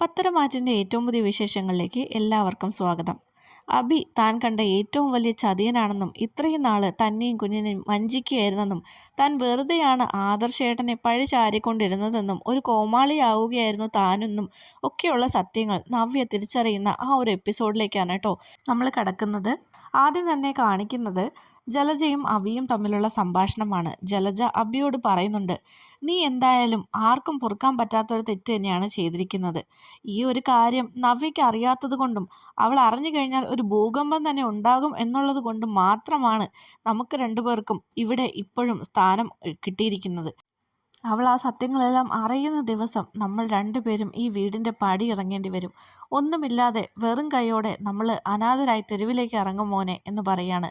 പത്തരമാറ്റിന്റെ ഏറ്റവും പുതിയ വിശേഷങ്ങളിലേക്ക് എല്ലാവർക്കും സ്വാഗതം. അബി താൻ കണ്ട ഏറ്റവും വലിയ ചതിയനാണെന്നും ഇത്രയും നാൾ തന്നെയും കുഞ്ഞിനെയും വഞ്ചിക്കുകയായിരുന്നെന്നും താൻ വെറുതെയാണ് ആദർശേട്ടനെ പഴി ചാരിക്കൊണ്ടിരുന്നതെന്നും ഒരു കോമാളിയാവുകയായിരുന്നു താനെന്നും ഒക്കെയുള്ള സത്യങ്ങൾ നവ്യ തിരിച്ചറിയുന്ന ആ ഒരു എപ്പിസോഡിലേക്കാണ് കേട്ടോ നമ്മൾ കിടക്കുന്നത്. ആദ്യം തന്നെ കാണിക്കുന്നത് ജലജയും അബിയും തമ്മിലുള്ള സംഭാഷണമാണ്. ജലജ അബിയോട് പറയുന്നുണ്ട് നീ എന്തായാലും ആർക്കും പൊറുക്കാൻ പറ്റാത്തൊരു തെറ്റ് തന്നെയാണ് ചെയ്തിരിക്കുന്നത്. ഈ ഒരു കാര്യം നവ്യയ്ക്ക് അറിയാത്തത് കൊണ്ടും അവൾ അറിഞ്ഞു കഴിഞ്ഞാൽ ഒരു ഭൂകമ്പം തന്നെ ഉണ്ടാകും എന്നുള്ളത് കൊണ്ട് മാത്രമാണ് നമുക്ക് രണ്ടുപേർക്കും ഇവിടെ ഇപ്പോഴും സ്ഥാനം കിട്ടിയിരിക്കുന്നത്. അവൾ ആ സത്യങ്ങളെല്ലാം അറിയുന്ന ദിവസം നമ്മൾ രണ്ടുപേരും ഈ വീടിന്റെ പടി ഇറങ്ങേണ്ടി വരും. ഒന്നുമില്ലാതെ വെറും കൈയോടെ നമ്മൾ അനാഥരായി തെരുവിലേക്ക് ഇറങ്ങും മോനെ എന്ന് പറയാണ്.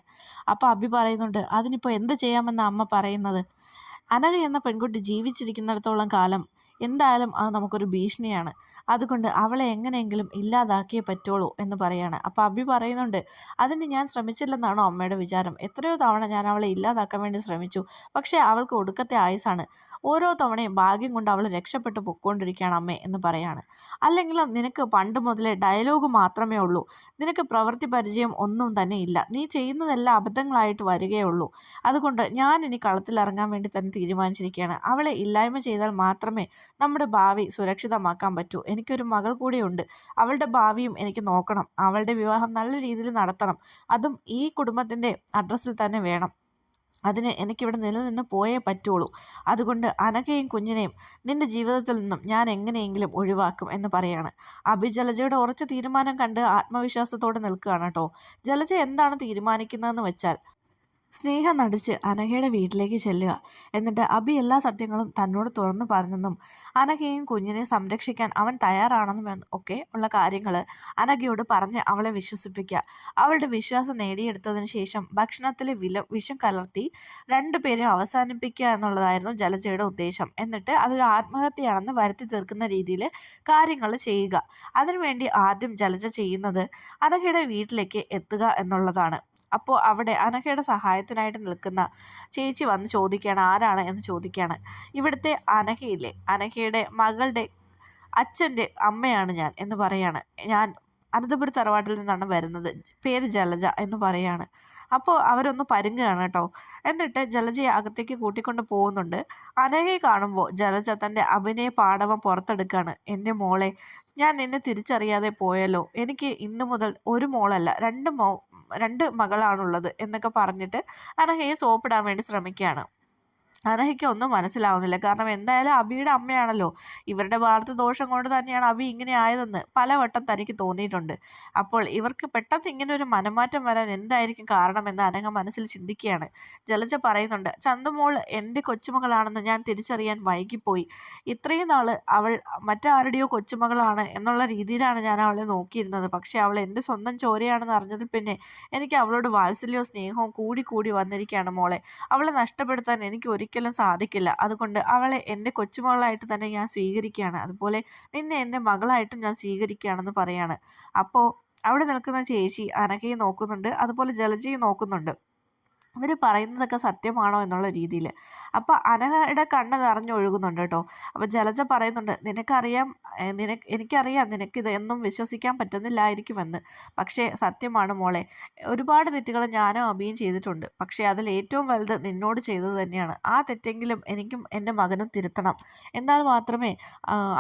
അപ്പോൾ അബി പറയുന്നുണ്ട് അതിനിപ്പോൾ എന്ത് ചെയ്യാമെന്ന് അമ്മ പറയുന്നത്? അനഘ എന്ന പെൺകുട്ടി ജീവിച്ചിരിക്കുന്നിടത്തോളം കാലം എന്തായാലും അത് നമുക്കൊരു ഭീഷണിയാണ്. അതുകൊണ്ട് അവളെ എങ്ങനെയെങ്കിലും ഇല്ലാതാക്കിയേ പറ്റുള്ളൂ എന്ന് പറയാണ്. അപ്പോൾ അബി പറയുന്നുണ്ട് അതിന് ഞാൻ ശ്രമിച്ചില്ലെന്നാണോ അമ്മയുടെ വിചാരം? എത്രയോ തവണ ഞാൻ അവളെ ഇല്ലാതാക്കാൻ വേണ്ടി ശ്രമിച്ചു. പക്ഷേ അവൾക്ക് ഒടുക്കത്തെ ആയുസാണ്. ഓരോ തവണയും ഭാഗ്യം കൊണ്ട് അവൾ രക്ഷപ്പെട്ട് പൊക്കോണ്ടിരിക്കുകയാണ് അമ്മേ എന്ന് പറയാണ്. അല്ലെങ്കിലും നിനക്ക് പണ്ട് മുതലേ ഡയലോഗ് മാത്രമേ ഉള്ളൂ. നിനക്ക് പ്രവൃത്തി പരിചയം ഒന്നും തന്നെ ഇല്ല. നീ ചെയ്യുന്നതെല്ലാം അബദ്ധങ്ങളായിട്ട് വരികയുള്ളൂ അതുകൊണ്ട് ഞാൻ ഇനി കളത്തിലിറങ്ങാൻ വേണ്ടി തന്നെ തീരുമാനിച്ചിരിക്കുകയാണ്. അവളെ ഇല്ലായ്മ ചെയ്താൽ മാത്രമേ നമ്മുടെ ഭാവി സുരക്ഷിതമാക്കാൻ പറ്റൂ. എനിക്കൊരു മകൾ കൂടിയുണ്ട്. അവളുടെ ഭാവിയും എനിക്ക് നോക്കണം. അവളുടെ വിവാഹം നല്ല രീതിയിൽ നടത്തണം. അതും ഈ കുടുംബത്തിന്റെ അഡ്രസ്സിൽ തന്നെ വേണം. അതിന് എനിക്കിവിടെ നിലനിന്ന് പോയേ പറ്റുള്ളൂ. അതുകൊണ്ട് അനകയും കുഞ്ഞിനെയും നിന്റെ ജീവിതത്തിൽ നിന്നും ഞാൻ എങ്ങനെയെങ്കിലും ഒഴിവാക്കും എന്ന് പറയാണ്. അഭി ജലജയുടെ ഉറച്ച തീരുമാനം കണ്ട് ആത്മവിശ്വാസത്തോടെ നിൽക്കുകയാണ് കേട്ടോ. ജലജ എന്താണ് തീരുമാനിക്കുന്നതെന്ന് വെച്ചാൽ സ്നേഹം നടിച്ച് അനഘയുടെ വീട്ടിലേക്ക് ചെല്ലുക. എന്നിട്ട് അബി എല്ലാ സത്യങ്ങളും തന്നോട് തുറന്നു പറഞ്ഞെന്നും അനഘയും കുഞ്ഞിനെ സംരക്ഷിക്കാൻ അവൻ തയ്യാറാണെന്നും ഒക്കെ ഉള്ള കാര്യങ്ങൾ അനഘയോട് പറഞ്ഞ് അവളെ വിശ്വസിപ്പിക്കുക. അവളുടെ വിശ്വാസം നേടിയെടുത്തതിന് ശേഷം ഭക്ഷണത്തിലെ വില വിഷം കലർത്തി രണ്ടുപേരും അവസാനിപ്പിക്കുക എന്നുള്ളതായിരുന്നു ജലജയുടെ ഉദ്ദേശം. എന്നിട്ട് അതൊരു ആത്മഹത്യയാണെന്ന് വരുത്തി തീർക്കുന്ന രീതിയിൽ കാര്യങ്ങൾ ചെയ്യുക. അതിനുവേണ്ടി ആദ്യം ജലജ ചെയ്യുന്നത് അനഘയുടെ വീട്ടിലേക്ക് എത്തുക എന്നുള്ളതാണ്. അപ്പോൾ അവിടെ അനഘയുടെ സഹായത്തിനായിട്ട് നിൽക്കുന്ന ചേച്ചി വന്ന് ചോദിക്കുകയാണ് ആരാണ്? എന്ന് ചോദിക്കുകയാണ്. ഇവിടുത്തെ അനഘയില്ലേ? അനഘയുടെ മകളുടെ അച്ഛന്റെ അമ്മയാണ് ഞാൻ എന്ന് പറയാണ്. ഞാൻ അനന്തപുര തറവാട്ടിൽ നിന്നാണ് വരുന്നത്. പേര് ജലജ എന്ന് പറയാണ്. അപ്പോൾ അവരൊന്ന് പരുങ്ങുകയാണ് കേട്ടോ. എന്നിട്ട് ജലജയെ അകത്തേക്ക് കൂട്ടിക്കൊണ്ട് പോകുന്നുണ്ട്. അനഘയെ കാണുമ്പോൾ ജലജ തന്റെ അഭിനയ പാടവം പുറത്തെടുക്കുകയാണ് എന്റെ മോളെ ഞാൻ നിന്നെ തിരിച്ചറിയാതെ പോയല്ലോ. എനിക്ക് ഇന്നു മുതൽ ഒരു മോളല്ല രണ്ട് മോ രണ്ട് മകളാണുള്ളത് എന്നൊക്കെ പറഞ്ഞിട്ട് അനഹയെ സോപ്പിടാൻ വേണ്ടി ശ്രമിക്കുകയാണ്. അനഹയ്ക്ക് ഒന്നും മനസ്സിലാവുന്നില്ല. കാരണം എന്തായാലും അബിയുടെ അമ്മയാണല്ലോ. ഇവരുടെ വാർത്ത ദോഷം കൊണ്ട് തന്നെയാണ് അബി ഇങ്ങനെ ആയതെന്ന് പലവട്ടം തനിക്ക് തോന്നിയിട്ടുണ്ട്. അപ്പോൾ ഇവർക്ക് പെട്ടെന്ന് ഇങ്ങനെ ഒരു മനമാറ്റം വരാൻ എന്തായിരിക്കും കാരണമെന്ന് അനഹ മനസ്സിൽ ചിന്തിക്കുകയാണ്. ജലജ പറയുന്നുണ്ട് ചന്തമോൾ എന്റെ കൊച്ചുമകളാണെന്ന് ഞാൻ തിരിച്ചറിയാൻ വൈകിപ്പോയി. ഇത്രയും നാൾ അവൾ മറ്റാരുടെയോ കൊച്ചുമകളാണ് എന്നുള്ള രീതിയിലാണ് ഞാൻ അവളെ നോക്കിയിരുന്നത്. പക്ഷേ അവൾ എന്റെ സ്വന്തം ചോരയാണെന്ന് അറിഞ്ഞതിൽ പിന്നെ എനിക്ക് അവളോട് വാത്സല്യവും സ്നേഹവും കൂടി കൂടി വന്നിരിക്കുകയാണ് മോളെ. അവളെ നഷ്ടപ്പെടുത്താൻ എനിക്ക് ഒരിക്കലും ഒരിക്കലും സാധിക്കില്ല. അതുകൊണ്ട് അവളെ എന്റെ കൊച്ചുമകളായിട്ട് തന്നെ ഞാൻ സ്വീകരിക്കുകയാണ്. അതുപോലെ നിന്നെ എന്റെ മകളായിട്ടും ഞാൻ സ്വീകരിക്കുകയാണെന്ന് പറയാണ്. അപ്പോൾ അവിടെ നിൽക്കുന്ന ചേച്ചി അനകയെ നോക്കുന്നുണ്ട്. അതുപോലെ ജലജയെ നോക്കുന്നുണ്ട്. ഇവർ പറയുന്നതൊക്കെ സത്യമാണോ എന്നുള്ള രീതിയിൽ അപ്പോൾ അനഹയുടെ കണ്ണ് നിറഞ്ഞൊഴുകുന്നുണ്ട് കേട്ടോ. അപ്പോൾ ജലജ പറയുന്നുണ്ട് നിനക്കറിയാം നിനക്ക് എനിക്കറിയാം നിനക്കിത് എന്നും വിശ്വസിക്കാൻ പറ്റുന്നില്ലായിരിക്കുമെന്ന്. പക്ഷേ സത്യമാണ് മോളെ ഒരുപാട് തെറ്റുകൾ ഞാനും അഭിയും ചെയ്തിട്ടുണ്ട്. പക്ഷേ അതിൽ ഏറ്റവും വലുത് നിന്നോട് ചെയ്തത് തന്നെയാണ്. ആ തെറ്റെങ്കിലും എനിക്കും എന്റെ മകനും തിരുത്തണം. എന്നാൽ മാത്രമേ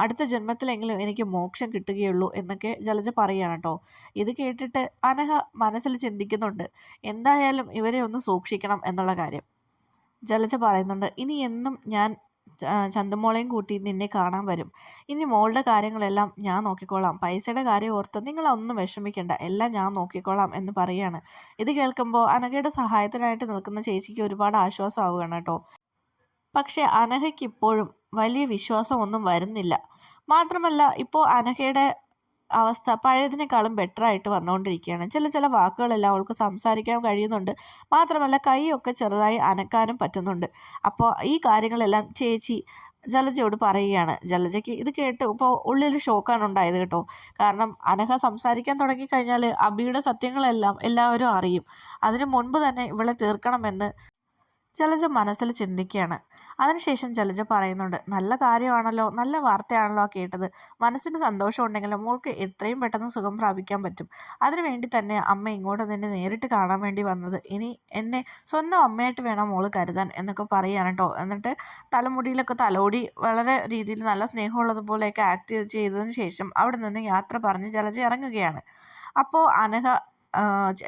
അടുത്ത ജന്മത്തിലെങ്കിലും എനിക്ക് മോക്ഷം കിട്ടുകയുള്ളൂ എന്നൊക്കെ ജലജ പറയുകയാണ് കേട്ടോ. ഇത് കേട്ടിട്ട് അനഹ മനസ്സിൽ ചിന്തിക്കുന്നുണ്ട്. എന്തായാലും ഇവരെ ഒന്ന് സൂക്ഷിക്കണം എന്നുള്ള കാര്യം. ജലജ പറയുന്നുണ്ട് ഇനി എന്നും ഞാൻ ചന്തമോളെയും കൂട്ടി നിന്നെ കാണാൻ വരും. ഇനി മോളുടെ കാര്യങ്ങളെല്ലാം ഞാൻ നോക്കിക്കോളാം. പൈസയുടെ കാര്യം ഓർത്ത് നിങ്ങളൊന്നും വിഷമിക്കേണ്ട. എല്ലാം ഞാൻ നോക്കിക്കോളാം എന്ന് പറയാണ്. ഇത് കേൾക്കുമ്പോൾ അനഘയുടെ സഹായത്തിനായിട്ട് നിൽക്കുന്ന ചേച്ചിക്ക് ഒരുപാട് ആശ്വാസമാവുകയാണ് കേട്ടോ. പക്ഷേ അനഘയ്ക്ക് ഇപ്പോഴും വലിയ വിശ്വാസമൊന്നും വരുന്നില്ല. മാത്രമല്ല ഇപ്പോൾ അനഘയുടെ അവസ്ഥ പഴയതിനേക്കാളും ബെറ്ററായിട്ട് വന്നുകൊണ്ടിരിക്കുകയാണ് ചില ചില വാക്കുകളെല്ലാം അവൾക്ക് സംസാരിക്കാൻ കഴിയുന്നുണ്ട്. മാത്രമല്ല കൈയൊക്കെ ചെറുതായി അനക്കാനും പറ്റുന്നുണ്ട്. അപ്പോൾ ഈ കാര്യങ്ങളെല്ലാം ചേച്ചി ജലജയോട് പറയുകയാണ്. ജലജയ്ക്ക് ഇത് കേട്ട് ഇപ്പോൾ ഉള്ളിൽ ഷോക്കാണ് ഉണ്ടായത് കേട്ടോ. കാരണം അനഘ സംസാരിക്കാൻ തുടങ്ങിക്കഴിഞ്ഞാൽ അബിയുടെ സത്യങ്ങളെല്ലാം എല്ലാവരും അറിയും. അതിനു മുൻപ് തന്നെ ഇവളെ തീർക്കണമെന്ന് ജലജ മനസ്സിൽ ചിന്തിക്കുകയാണ്. അതിനുശേഷം ജലജ പറയുന്നുണ്ട് നല്ല കാര്യമാണല്ലോ നല്ല വാർത്തയാണല്ലോ കേട്ടത്. മനസ്സിന് സന്തോഷം ഉണ്ടെങ്കിലും മോൾക്ക് എത്രയും പെട്ടെന്ന് സുഖം പ്രാപിക്കാൻ പറ്റും. അതിനുവേണ്ടി തന്നെ അമ്മ ഇങ്ങോട്ട് നിന്നെ നേരിട്ട് കാണാൻ വേണ്ടി വന്നത്. ഇനി എന്നെ സ്വന്തം അമ്മയായിട്ട് വേണം മോൾ കരുതാൻ എന്നൊക്കെ പറയുകയാണ് കേട്ടോ. എന്നിട്ട് തലമുടിയിലൊക്കെ തലോടി വളരെ രീതിയിൽ നല്ല സ്നേഹമുള്ളതുപോലെയൊക്കെ ആക്ട് ചെയ്തതിന് ശേഷം അവിടെ നിന്ന് യാത്ര പറഞ്ഞ് ജലജ ഇറങ്ങുകയാണ്. അപ്പോൾ അനഘ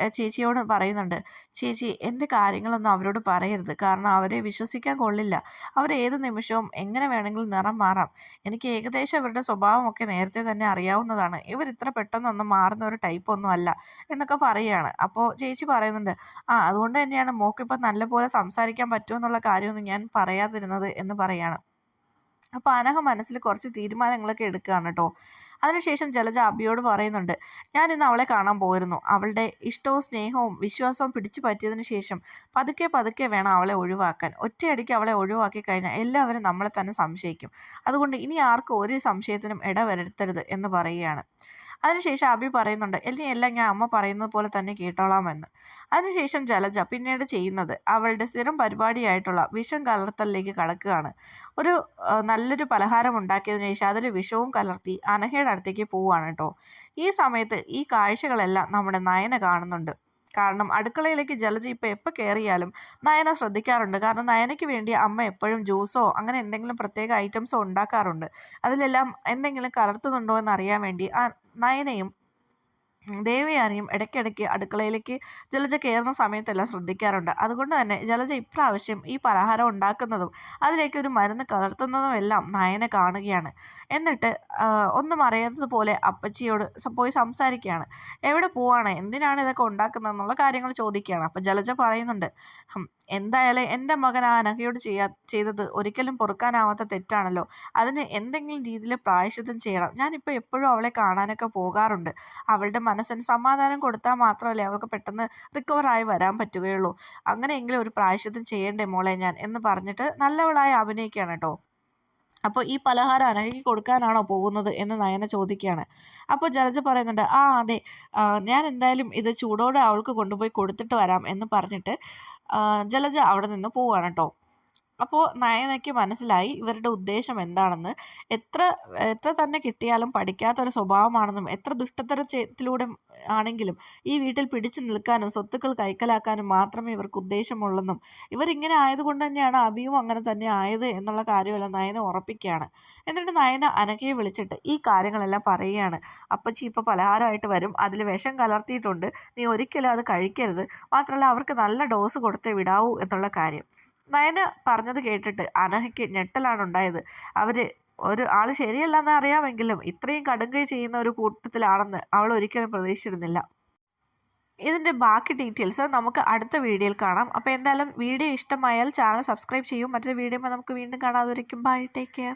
ചേച്ചിയോട് പറയുന്നുണ്ട് ചേച്ചി എന്റെ കാര്യങ്ങളൊന്നും അവരോട് പറയരുത്. കാരണം അവരെ വിശ്വസിക്കാൻ കൊള്ളില്ല. അവർ ഏത് നിമിഷവും എങ്ങനെ വേണമെങ്കിലും നിറം മാറാം. എനിക്ക് ഏകദേശം അവരുടെ സ്വഭാവമൊക്കെ നേരത്തെ തന്നെ അറിയാവുന്നതാണ്. ഇവർ ഇത്ര പെട്ടെന്നൊന്നും മാറുന്ന ഒരു ടൈപ്പ് ഒന്നും അല്ല എന്നൊക്കെ പറയുകയാണ്. അപ്പോൾ ചേച്ചി പറയുന്നുണ്ട് ആ അതുകൊണ്ട് തന്നെയാണ് മോക്കിപ്പോൾ നല്ലപോലെ സംസാരിക്കാൻ പറ്റുമെന്നുള്ള കാര്യമൊന്നും ഞാൻ പറയാതിരുന്നത് എന്ന് പറയാണ് അപ്പോൾ അനഘ മനസ്സിൽ കുറച്ച് തീരുമാനങ്ങളൊക്കെ എടുക്കുകയാണ് കേട്ടോ അതിനുശേഷം ജലജ അബിയോട് പറയുന്നുണ്ട് ഞാൻ ഇന്ന് അവളെ കാണാൻ പോയിരുന്നു. അവളുടെ ഇഷ്ടവും സ്നേഹവും വിശ്വാസവും പിടിച്ചു പറ്റിയതിനു ശേഷം പതുക്കെ പതുക്കെ വേണം അവളെ ഒഴിവാക്കാൻ. ഒറ്റയടിക്ക് അവളെ ഒഴിവാക്കി കഴിഞ്ഞാൽ എല്ലാവരും നമ്മളെ തന്നെ സംശയിക്കും. അതുകൊണ്ട് ഇനി ആർക്കും ഒരു സംശയത്തിനും ഇടവരുത്തരുത് എന്ന് പറയുകയാണ്. അതിനുശേഷം അബി പറയുന്നുണ്ട് എല്ലാം എല്ലാം ഞാൻ അമ്മ പറയുന്നത് പോലെ തന്നെ കേട്ടോളാമെന്ന്. അതിനുശേഷം ജലജ പിന്നീട് ചെയ്യുന്നത് അവളുടെ സ്ഥിരം പരിപാടിയായിട്ടുള്ള വിഷം കലർത്തലിലേക്ക് കടക്കുകയാണ്. ഒരു നല്ലൊരു പലഹാരം ഉണ്ടാക്കിയതിനു ശേഷം അതിൽ വിഷവും കലർത്തി അനഹയുടെ അടുത്തേക്ക് പോവുകയാണ് കേട്ടോ ഈ സമയത്ത് ഈ കാഴ്ചകളെല്ലാം നമ്മുടെ നയന കാണുന്നുണ്ട്. കാരണം അടുക്കളയിലേക്ക് ജലജ ഇപ്പോൾ എപ്പോൾ കയറിയാലും നയന ശ്രദ്ധിക്കാറുണ്ട്. കാരണം നയനയ്ക്ക് വേണ്ടി അമ്മ എപ്പോഴും ജ്യൂസോ അങ്ങനെ എന്തെങ്കിലും പ്രത്യേക ഐറ്റംസോ ഉണ്ടാക്കാറുണ്ട്. അതിലെല്ലാം എന്തെങ്കിലും കലർത്തുന്നുണ്ടോ എന്ന് അറിയാൻ വേണ്ടി ആ നയനയും അറിയും ഇടയ്ക്കിടയ്ക്ക് അടുക്കളയിലേക്ക് ജലജ കയറുന്ന സമയത്തെല്ലാം ശ്രദ്ധിക്കാറുണ്ട്. അതുകൊണ്ട് തന്നെ ജലജ ഇപ്രാവശ്യം ഈ പലഹാരം ഉണ്ടാക്കുന്നതും അതിലേക്ക് ഒരു മരുന്ന് കലർത്തുന്നതും എല്ലാം നയന കാണുകയാണ്. എന്നിട്ട് ഒന്നും അറിയാത്തതുപോലെ അപ്പച്ചിയോട് പോയി സംസാരിക്കുകയാണ്. എവിടെ പോവാണ്? എന്തിനാണ് ഇതൊക്കെ ഉണ്ടാക്കുന്നത് എന്നുള്ള കാര്യങ്ങൾ ചോദിക്കുകയാണ്. അപ്പം ജലജ പറയുന്നുണ്ട് എന്തായാലും എന്റെ മകൻ ആ അനഘയോട് ചെയ്യാ ചെയ്തത് ഒരിക്കലും പൊറുക്കാനാവാത്ത തെറ്റാണല്ലോ. അതിന് എന്തെങ്കിലും രീതിയിൽ പ്രായശ്ചിത്തം ചെയ്യണം. ഞാനിപ്പോൾ എപ്പോഴും അവളെ കാണാനൊക്കെ പോകാറുണ്ട്. അവളുടെ മനസ്സിന് സമാധാനം കൊടുത്താൽ മാത്രമല്ലേ അവൾക്ക് പെട്ടെന്ന് റിക്കവറായി വരാൻ പറ്റുകയുള്ളൂ. അങ്ങനെയെങ്കിലും ഒരു പ്രായശ്ചിത്തം ചെയ്യേണ്ടേ മോളെ ഞാൻ എന്ന് പറഞ്ഞിട്ട് നല്ലവളായി അഭിനയിക്കുകയാണ് കേട്ടോ. അപ്പോൾ ഈ പലഹാരം അനഘയ്ക്ക് കൊടുക്കാനാണോ പോകുന്നത് എന്ന് നയന ചോദിക്കുകയാണ്. അപ്പോൾ ജലജ പറയുന്നുണ്ട് ആ അതെ. ഞാൻ എന്തായാലും ഇത് ചൂടോടെ അവൾക്ക് കൊണ്ടുപോയി കൊടുത്തിട്ട് വരാം എന്ന് പറഞ്ഞിട്ട് ജലജ അവിടെ നിന്ന് പോവുകയാണ് കേട്ടോ അപ്പോൾ നയനയ്ക്ക് മനസ്സിലായി ഇവരുടെ ഉദ്ദേശം എന്താണെന്ന്. എത്ര എത്ര തന്നെ കിട്ടിയാലും പഠിക്കാത്തൊരു സ്വഭാവമാണെന്നും എത്ര ദുഷ്ടത്തരത്തിലൂടെ ആണെങ്കിലും ഈ വീട്ടിൽ പിടിച്ചു നിൽക്കാനും സ്വത്തുക്കൾ കൈക്കലാക്കാനും മാത്രമേ ഇവർക്ക് ഉദ്ദേശമുള്ളെന്നും. ഇവരിങ്ങനെ ആയതുകൊണ്ട് തന്നെയാണ് അഭിയും അങ്ങനെ തന്നെ ആയത് എന്നുള്ള കാര്യമെല്ലാം നയന ഉറപ്പിക്കുകയാണ്. എന്നിട്ട് നയന അനക്കയെ വിളിച്ചിട്ട് ഈ കാര്യങ്ങളെല്ലാം പറയുകയാണ്. അപ്പച്ചി ഇപ്പോൾ പലഹാരമായിട്ട് വരും. അതിൽ വിഷം കലർത്തിയിട്ടുണ്ട്. നീ ഒരിക്കലും അത് കഴിക്കരുത്. മാത്രമല്ല അവർക്ക് നല്ല ഡോസ് കൊടുത്തേ വിടാവൂ എന്നുള്ള കാര്യം. നയന പറഞ്ഞത് കേട്ടിട്ട് അനഹയ്ക്ക് ഞെട്ടലാണ് ഉണ്ടായത്. അവർ ഒരു ആൾ ശരിയല്ലെന്ന് അറിയാമെങ്കിലും ഇത്രയും കടുങ്കൈ ചെയ്യുന്ന ഒരു കൂട്ടത്തിലാണെന്ന് അവൾ ഒരിക്കലും പ്രതീക്ഷിച്ചിരുന്നില്ല. ഇതിന്റെ ബാക്കി ഡീറ്റെയിൽസ് നമുക്ക് അടുത്ത വീഡിയോയിൽ കാണാം. അപ്പോൾ എന്തായാലും വീഡിയോ ഇഷ്ടമായാൽ ചാനൽ സബ്സ്ക്രൈബ് ചെയ്യും. മറ്റൊരു വീഡിയോ നമുക്ക് വീണ്ടും കാണാതെ ബൈ. Take care.